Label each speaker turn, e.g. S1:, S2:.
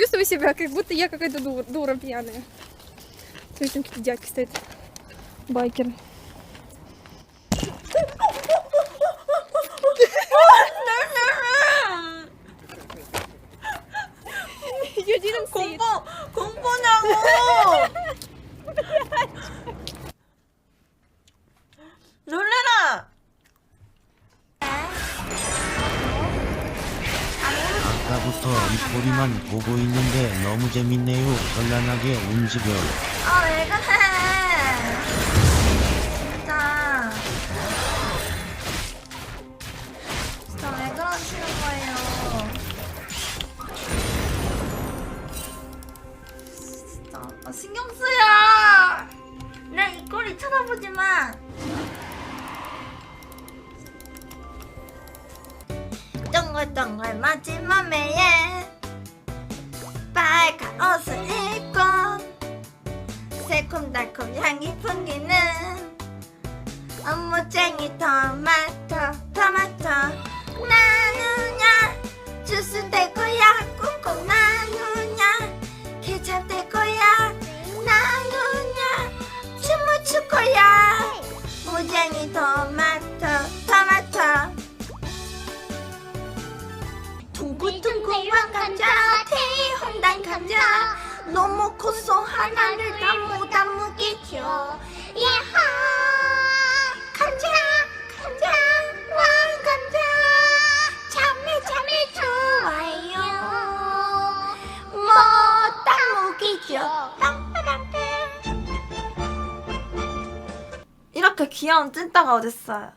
S1: чувствую себя, как будто я какая-то дура, дура пьяная. Смотри, там какие дядьки стоят. Байкеры. You didn't see it.
S2: 공포 공포냐고.
S3: 아까부터 입꼬리만 보고 있는데 너무 재밌네요. 현란하게 움직여.
S2: 아 왜 그래? 진짜. 진짜 왜 그러시는 거예요? 진짜 아, 신경 쓰여. 내 입꼬리 쳐다보지 마. 동글동글 마지막 매에. 빨간 옷을 입고 새콤달콤 향이 풍기는 업무쟁이 토마토 토마토. 나누냐? 주스 될 거야? 꾹꾹 나누냐? 케찹 될 거야? 나누냐? 춤을 출 거야? 무쟁이 토마토 둥글둥글한 감자 대홍단 감자. 너무 커서 하나를 다못 담으겠죠. 야하! 감자 감자 왕 감자. 참외 참외 좋아요. 못 담으겠죠. 이렇게 귀여운 찐따가 어딨어요